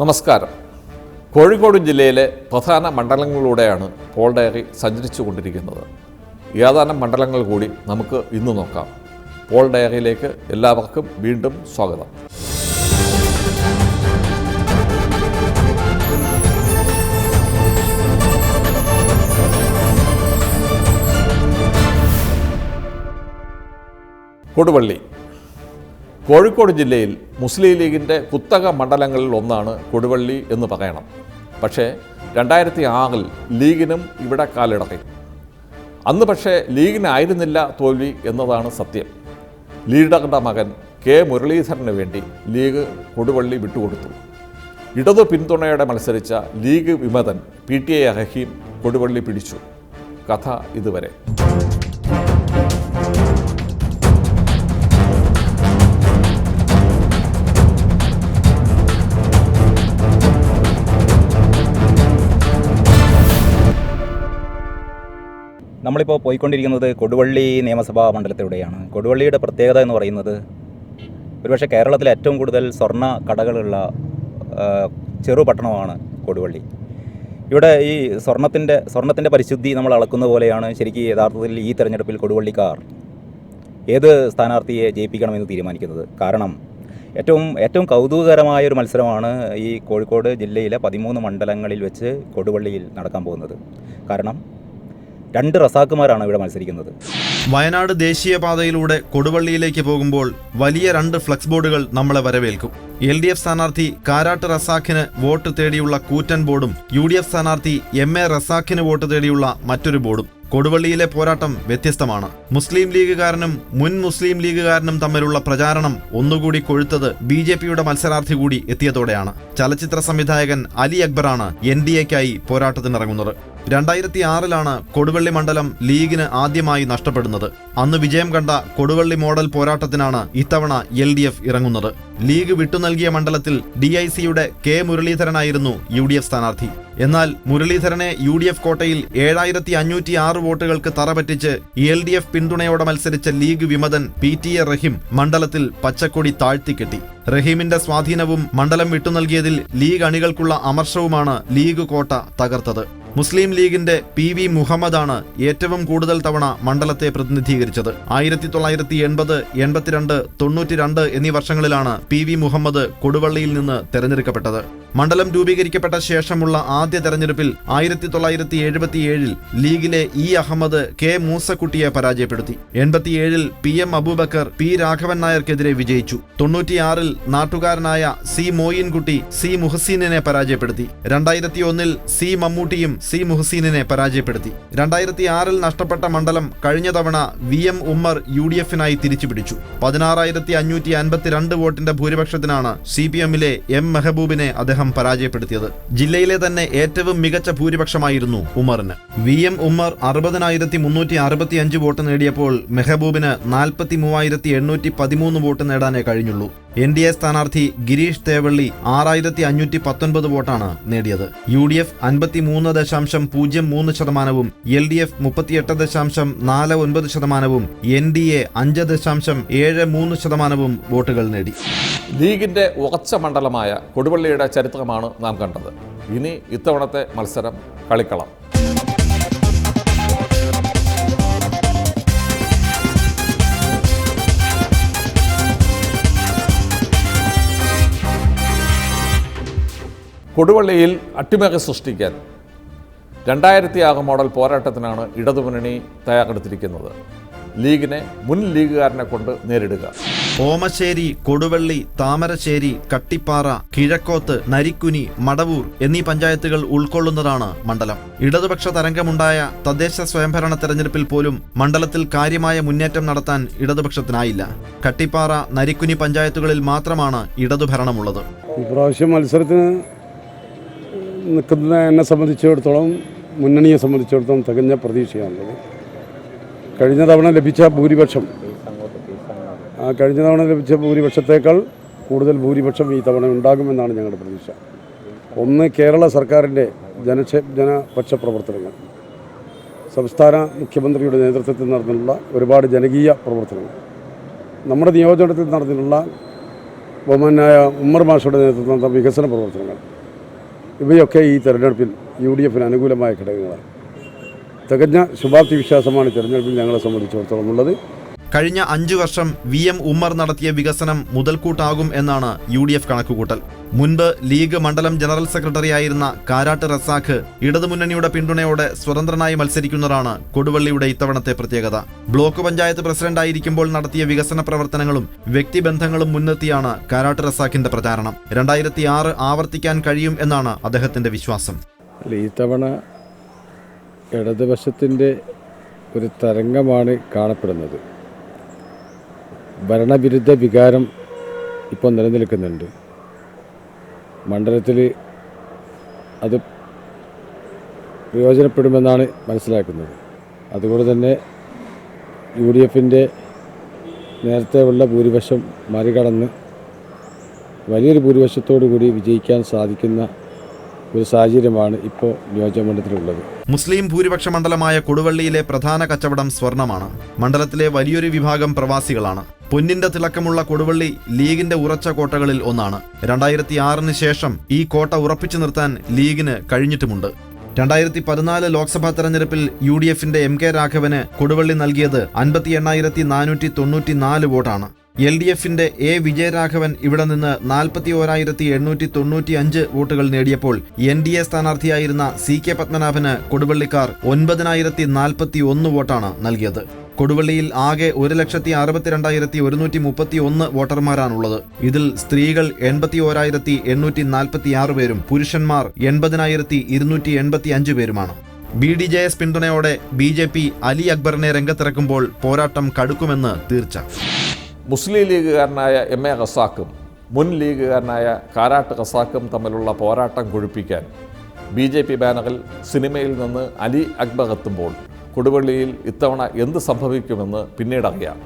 നമസ്കാരം. കോഴിക്കോട് ജില്ലയിലെ പ്രധാന മണ്ഡലങ്ങളിലൂടെയാണ് പോൾ ഡയറി സഞ്ചരിച്ചു കൊണ്ടിരിക്കുന്നത് ഏതാനും മണ്ഡലങ്ങൾ കൂടി നമുക്ക് ഇന്ന് നോക്കാം. പോൾ ഡയറിയിലേക്ക് എല്ലാവർക്കും വീണ്ടും സ്വാഗതം. കൊടുവള്ളി കോഴിക്കോട് ജില്ലയിൽ മുസ്ലിം ലീഗിന്റെ കുത്തക മണ്ഡലങ്ങളിൽ ഒന്നാണ് കൊടുവള്ളി എന്ന് പറയണം. പക്ഷേ രണ്ടായിരത്തി ആറിൽ ലീഗിനും ഇവിടെ കാലിടക്കി അന്ന് പക്ഷേ ലീഗിനായിരുന്നില്ല തോൽവി എന്നതാണ് സത്യം. ലീഡറുടെ മകൻ കെ മുരളീധരന് വേണ്ടി ലീഗ് കൊടുവള്ളി വിട്ടുകൊടുത്തു. ഇടതു പിന്തുണയോടെ മത്സരിച്ച league വിമതൻ P T A Rahim Koduvally പിടിച്ചു. കഥ ഇതുവരെ. നമ്മളിപ്പോൾ പോയിക്കൊണ്ടിരിക്കുന്നത് കൊടുവള്ളി നിയമസഭാ മണ്ഡലത്തിലൂടെയാണ്. കൊടുവള്ളിയുടെ പ്രത്യേകത എന്ന് പറയുന്നത് ഒരുപക്ഷെ കേരളത്തിലെ ഏറ്റവും കൂടുതൽ സ്വർണ കടകളുള്ള ചെറു പട്ടണമാണ് കൊടുവള്ളി. ഇവിടെ ഈ സ്വർണത്തിന്റെ സ്വർണത്തിന്റെ പരിശുദ്ധി നമ്മൾ അളക്കുന്ന പോലെയാണ് ശരിക്കും യഥാർത്ഥത്തിൽ ഈ തെരഞ്ഞെടുപ്പിൽ കൊടുവള്ളിക്കാർ ഏത് സ്ഥാനാർത്ഥിയെ ജയിപ്പിക്കണമെന്ന് തീരുമാനിക്കുന്നത്. കാരണം ഏറ്റവും ഏറ്റവും കൗതുകകരമായ ഒരു മത്സരമാണ് ഈ കോഴിക്കോട് ജില്ലയിലെ പതിമൂന്ന് മണ്ഡലങ്ങളിൽ വെച്ച് കൊടുവള്ളിയിൽ നടക്കാൻ പോകുന്നത്. കാരണം രണ്ട് റസാക്കുമാരാണ് ഇവിടെ മത്സരിക്കുന്നത്. വയനാട് ദേശീയപാതയിലൂടെ കൊടുവള്ളിയിലേക്ക് പോകുമ്പോൾ വലിയ രണ്ട് ഫ്ലക്സ് ബോർഡുകൾ നമ്മളെ വരവേൽക്കും. എൽ ഡി എഫ് സ്ഥാനാർത്ഥി കാരാട്ട് റസാഖിന് വോട്ട് തേടിയുള്ള കൂറ്റൻ ബോർഡും യു ഡി എഫ് സ്ഥാനാർത്ഥി എം എ റസാഖിന് വോട്ട് തേടിയുള്ള മറ്റൊരു ബോർഡും. കൊടുവള്ളിയിലെ പോരാട്ടം വ്യത്യസ്തമാണ്. മുസ്ലിം ലീഗുകാരനും മുൻ മുസ്ലിം ലീഗുകാരനും തമ്മിലുള്ള പ്രചാരണം ഒന്നുകൂടി കൊഴുത്തത് ബി ജെ പിയുടെ മത്സരാർത്ഥി കൂടി എത്തിയതോടെയാണ്. ചലച്ചിത്ര സംവിധായകൻ അലി അക്ബറാണ് എൻ ഡി എക്കായി പോരാട്ടത്തിനിറങ്ങുന്നത്. രണ്ടായിരത്തി ആറിലാണ് കൊടുവള്ളി മണ്ഡലം ലീഗിന് ആദ്യമായി നഷ്ടപ്പെടുന്നത്. അന്ന് വിജയം കണ്ട കൊടുവള്ളി മോഡൽ പോരാട്ടത്തിനാണ് ഇത്തവണ എൽ ഡി എഫ് ഇറങ്ങുന്നത്. ലീഗ് വിട്ടുനൽകിയ മണ്ഡലത്തിൽ ഡി ഐ സിയുടെ കെ മുരളീധരനായിരുന്നു യു ഡി എഫ് സ്ഥാനാർത്ഥി. എന്നാൽ മുരളീധരനെ യു ഡി എഫ് കോട്ടയിൽ ഏഴായിരത്തി അഞ്ഞൂറ്റി ആറ് വോട്ടുകൾക്ക് തറപറ്റിച്ച് എൽ ഡി എഫ് പിന്തുണയോടെ മത്സരിച്ച ലീഗ് വിമതൻ പി ടി എ റഹീം മണ്ഡലത്തിൽ പച്ചക്കൊടി താഴ്ത്തിക്കെട്ടി. റഹീമിന്റെ സ്വാധീനവും മണ്ഡലം വിട്ടുനൽകിയതിൽ ലീഗ് അണികൾക്കുള്ള അമർഷവുമാണ് ലീഗ് കോട്ട തകർത്തത്. മുസ്ലിം ലീഗിന്റെ പി വി മുഹമ്മദാണ് ഏറ്റവും കൂടുതൽ തവണ മണ്ഡലത്തെ പ്രതിനിധീകരിച്ചത്. ആയിരത്തി തൊള്ളായിരത്തി എൺപത് എൺപത്തിരണ്ട് തൊണ്ണൂറ്റി രണ്ട് എന്നീ വർഷങ്ങളിലാണ് പി വി മുഹമ്മദ് കൊടുവള്ളിയിൽ നിന്ന് തെരഞ്ഞെടുക്കപ്പെട്ടത്. മണ്ഡലം രൂപീകരിക്കപ്പെട്ട ശേഷമുള്ള ആദ്യ തെരഞ്ഞെടുപ്പിൽ ആയിരത്തി തൊള്ളായിരത്തി എഴുപത്തിയേഴിൽ ലീഗിലെ ഇ അഹമ്മദ് കെ മൂസക്കുട്ടിയെ പരാജയപ്പെടുത്തി. എൺപത്തിയേഴിൽ P M Abubakar P Raghavan നായർക്കെതിരെ വിജയിച്ചു. തൊണ്ണൂറ്റിയാറിൽ നാട്ടുകാരനായ സി മോയിൻകുട്ടി സി മുഹസീനെ പരാജയപ്പെടുത്തി. രണ്ടായിരത്തി ഒന്നിൽ സി മമ്മൂട്ടിയും സി മുഹസീനെ പരാജയപ്പെടുത്തി. രണ്ടായിരത്തി ആറിൽ നഷ്ടപ്പെട്ട മണ്ഡലം കഴിഞ്ഞ തവണ V M Ummer U D എഫിനായി തിരിച്ചുപിടിച്ചു. പതിനാറായിരത്തി അഞ്ഞൂറ്റി അൻപത്തിരണ്ട് വോട്ടിന്റെ ഭൂരിപക്ഷത്തിനാണ് സി പി എമ്മിലെ എം മെഹബൂബിനെ അദ്ദേഹം പരാജയപ്പെടുത്തിയത്. ജില്ലയിലെ തന്നെ ഏറ്റവും മികച്ച ഭൂരിപക്ഷമായിരുന്നു ഉമറിന്. വി എം ഉമ്മർ അറുപതിനായിരത്തി മുന്നൂറ്റി അറുപത്തി അഞ്ച് വോട്ട് നേടിയപ്പോൾ മെഹബൂബിന് നാൽപ്പത്തി മൂവായിരത്തി എണ്ണൂറ്റി പതിമൂന്ന് വോട്ട് നേടാനേ കഴിഞ്ഞുള്ളൂ. എൻ ഡി എ സ്ഥാനാർത്ഥി ഗിരീഷ് തേവള്ളി ആറായിരത്തി അഞ്ഞൂറ്റി പത്തൊൻപത് വോട്ടാണ് നേടിയത്. യു ഡി എഫ് അൻപത്തി മൂന്ന് ദശാംശം പൂജ്യം മൂന്ന് ശതമാനവും എൽ ഡി എഫ് മുപ്പത്തിയെട്ട് ദശാംശം നാല് ഒൻപത് ശതമാനവും എൻ ഡി എ അഞ്ച് ദശാംശം ഏഴ് മൂന്ന് ശതമാനവും വോട്ടുകൾ നേടി. ലീഗിന്റെ ഉറച്ച മണ്ഡലമായ കൊടുവള്ളിയുടെ ചരിത്രമാണ് നാം കണ്ടത്. ഇനി ഇത്തവണത്തെ മത്സരം കളിക്കളം. കൊടുവള്ളിയിൽ അട്ടിമറി സൃഷ്ടിക്കാൻ രണ്ടായിരത്തി ആറ് മോഡൽ പോരാട്ടത്തിനാണ് ഇടതുമുന്നണി തയ്യാറെടുത്തിരിക്കുന്നത്. ലീഗിനെ മുൻ ലീഗുകാരനെ കൊണ്ട് നേരിടുക. ഓമശ്ശേരി കൊടുവള്ളി താമരശ്ശേരി കട്ടിപ്പാറ കിഴക്കോത്ത് നരിക്കുനി മടവൂർ എന്നീ പഞ്ചായത്തുകൾ ഉൾക്കൊള്ളുന്നതാണ് മണ്ഡലം. ഇടതുപക്ഷ തരംഗമുണ്ടായ തദ്ദേശ സ്വയംഭരണ തെരഞ്ഞെടുപ്പിൽ പോലും മണ്ഡലത്തിൽ കാര്യമായ മുന്നേറ്റം നടത്താൻ ഇടതുപക്ഷത്തിനായില്ല. കട്ടിപ്പാറ നരിക്കുനി പഞ്ചായത്തുകളിൽ മാത്രമാണ് ഇടതുഭരണമുള്ളത്. ഇപ്രാവശ്യം മത്സരത്തിന് നിൽക്കുന്ന എന്നെ സംബന്ധിച്ചിടത്തോളം മുന്നണിയെ സംബന്ധിച്ചിടത്തോളം തികഞ്ഞ പ്രതീക്ഷയാണുള്ളത് കഴിഞ്ഞ തവണ ലഭിച്ച ഭൂരിപക്ഷം. ആ കഴിഞ്ഞ തവണ ലഭിച്ച ഭൂരിപക്ഷത്തേക്കാൾ കൂടുതൽ ഭൂരിപക്ഷം ഈ തവണ ഉണ്ടാകുമെന്നാണ് ഞങ്ങളുടെ പ്രതീക്ഷ. ഒന്ന് കേരള സർക്കാരിന്റെ ജനക്ഷേ ജനപക്ഷ പ്രവർത്തനങ്ങൾ. സംസ്ഥാന മുഖ്യമന്ത്രിയുടെ നേതൃത്വത്തിൽ നടന്നിട്ടുള്ള ഒരുപാട് ജനകീയ പ്രവർത്തനങ്ങൾ. നമ്മുടെ നിയോജനത്തിൽ നടന്നിട്ടുള്ള ബഹുമാനായ ഉമ്മർ മാഷയുടെ നേതൃത്വത്തിൽ നടന്ന വികസന പ്രവർത്തനങ്ങൾ. ഇവയൊക്കെ ഈ തെരഞ്ഞെടുപ്പിൽ യു ഡി എഫിന് അനുകൂലമായ ഘടകങ്ങളാണ്. തികഞ്ഞ ശുഭാപ്തി വിശ്വാസമാണ് തെരഞ്ഞെടുപ്പിൽ ഞങ്ങളെ സംബന്ധിച്ചിടത്തോളം ഉള്ളത്. കഴിഞ്ഞ അഞ്ചു വർഷം വി എം ഉമ്മർ നടത്തിയ വികസനം മുതൽക്കൂട്ടാകും എന്നാണ് യു ഡി എഫ് കണക്കുകൂട്ടൽ. മുൻപ് ലീഗ് മണ്ഡലം ജനറൽ സെക്രട്ടറി ആയിരുന്ന കാരാട്ട് റസാഖ് ഇടതുമുന്നണിയുടെ പിന്തുണയോടെ സ്വതന്ത്രനായി മത്സരിക്കുന്നതാണ് കൊടുവള്ളിയുടെ ഇത്തവണത്തെ പ്രത്യേകത. ബ്ലോക്ക് പഞ്ചായത്ത് പ്രസിഡന്റായിരിക്കുമ്പോൾ നടത്തിയ വികസന പ്രവർത്തനങ്ങളും വ്യക്തിബന്ധങ്ങളും മുൻനിർത്തിയാണ് കാരാട്ട് റസാഖിന്റെ പ്രചാരണം. രണ്ടായിരത്തി ആറ് ആവർത്തിക്കാൻ കഴിയും എന്നാണ് അദ്ദേഹത്തിന്റെ വിശ്വാസം. അല്ല ഇടതുപക്ഷത്തിന്റെ ഒരു തരംഗമാണ് കാണപ്പെടുന്നത്. ഭരണവിരുദ്ധ വികാരം ഇപ്പോൾ നിലനിൽക്കുന്നുണ്ട്. മണ്ഡലത്തിൽ അത് പ്രയോജനപ്പെടുമെന്നാണ് മനസ്സിലാക്കുന്നത്. അതുകൊണ്ട് തന്നെ യു ഡി എഫിന്റെ നേരത്തെ ഉള്ള ഭൂരിപക്ഷം മറികടന്ന് വലിയൊരു ഭൂരിപക്ഷത്തോടു കൂടി വിജയിക്കാൻ സാധിക്കുന്ന ഒരു സാഹചര്യമാണ് ഇപ്പോൾ നിയോജകമണ്ഡലത്തിലുള്ളത്. മുസ്ലിം ഭൂരിപക്ഷ മണ്ഡലമായ കൊടുവള്ളിയിലെ പ്രധാന കച്ചവടം സ്വർണമാണ്. മണ്ഡലത്തിലെ വലിയൊരു വിഭാഗം പ്രവാസികളാണ്. പൊന്നിന്റെ തിളക്കമുള്ള കൊടുവള്ളി ലീഗിന്റെ ഉറച്ച കോട്ടകളിൽ ഒന്നാണ്. രണ്ടായിരത്തി ആറിന് ശേഷം ഈ കോട്ട ഉറപ്പിച്ചു നിർത്താൻ ലീഗിന് കഴിഞ്ഞിട്ടുമുണ്ട്. രണ്ടായിരത്തി പതിനാല് ലോക്സഭാ തെരഞ്ഞെടുപ്പിൽ യു ഡി എഫിന്റെ എം കെ രാഘവന് കൊടുവള്ളി നൽകിയത് അൻപത്തി എണ്ണായിരത്തി നാനൂറ്റി തൊണ്ണൂറ്റി നാല് വോട്ടാണ്. എൽ ഡി എഫിന്റെ എ വിജയരാഘവൻ ഇവിടെ നിന്ന് നാൽപ്പത്തി ഓരായിരത്തി എണ്ണൂറ്റി തൊണ്ണൂറ്റി അഞ്ച് വോട്ടുകൾ നേടിയപ്പോൾ എൻ ഡി എ സ്ഥാനാർത്ഥിയായിരുന്ന സി കെ പത്മനാഭന് കൊടുവള്ളിക്കാർ ഒൻപതിനായിരത്തി നാൽപ്പത്തി ഒന്ന് വോട്ടാണ് നൽകിയത്. കൊടുവള്ളിയിൽ ആകെ ഒരു ലക്ഷത്തി അറുപത്തിരണ്ടായിരത്തി ഒരുന്നൂറ്റി മുപ്പത്തി ഒന്ന് വോട്ടർമാരാണുള്ളത്. ഇതിൽ സ്ത്രീകൾ എൺപത്തി ഓരായിരത്തി എണ്ണൂറ്റി നാൽപ്പത്തി ആറ് പേരും പുരുഷന്മാർ എൺപതിനായിരത്തി ഇരുന്നൂറ്റി എൺപത്തി അഞ്ച് പേരുമാണ്. ബി ഡി ജെ എസ് പിന്തുണയോടെ ബി ജെ പി അലി അക്ബറിനെ രംഗത്തിറക്കുമ്പോൾ പോരാട്ടം കടുക്കുമെന്ന് തീർച്ച. മുസ്ലിം ലീഗുകാരനായ എം എ ഖസാക്കും മുൻ ലീഗുകാരനായ കാരാട്ട് ഖസാക്കും തമ്മിലുള്ള പോരാട്ടം കൊഴുപ്പിക്കാൻ ബി ജെ പി ബാനറിൽ സിനിമയിൽ നിന്ന് അലി അക്ബർ എത്തുമ്പോൾ കൊടുവള്ളിയിൽ ഇത്തവണ എന്ത് സംഭവിക്കുമെന്ന് പിന്നീടറിയാം.